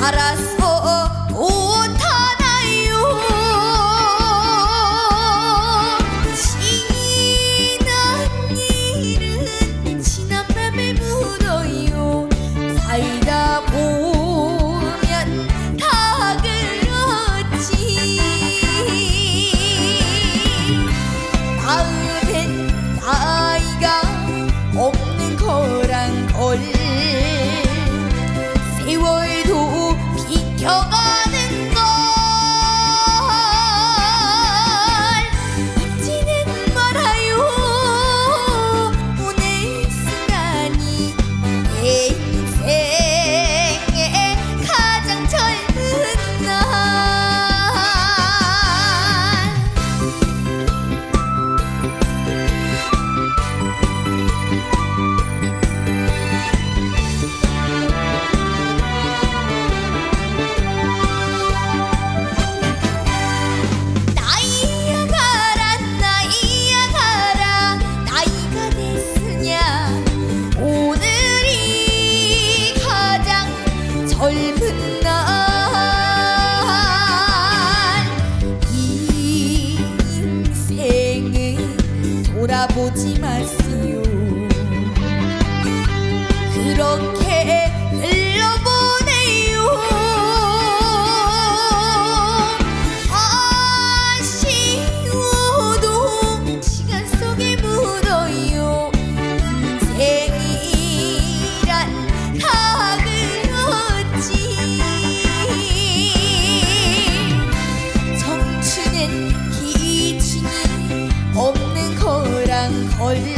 알아서 못하나요? 지난 일은 지난 맘에 묻어요. 살다 보면 다 그렇지. 마음엔 나이가 없는 거란 걸 세월 有个 돌아보지 마세요 그렇게 흘러보내요. 아쉬워도 시간 속에 묻어요. 인생이란 다 그렇지. 청춘은 기준이 없는 olvidar.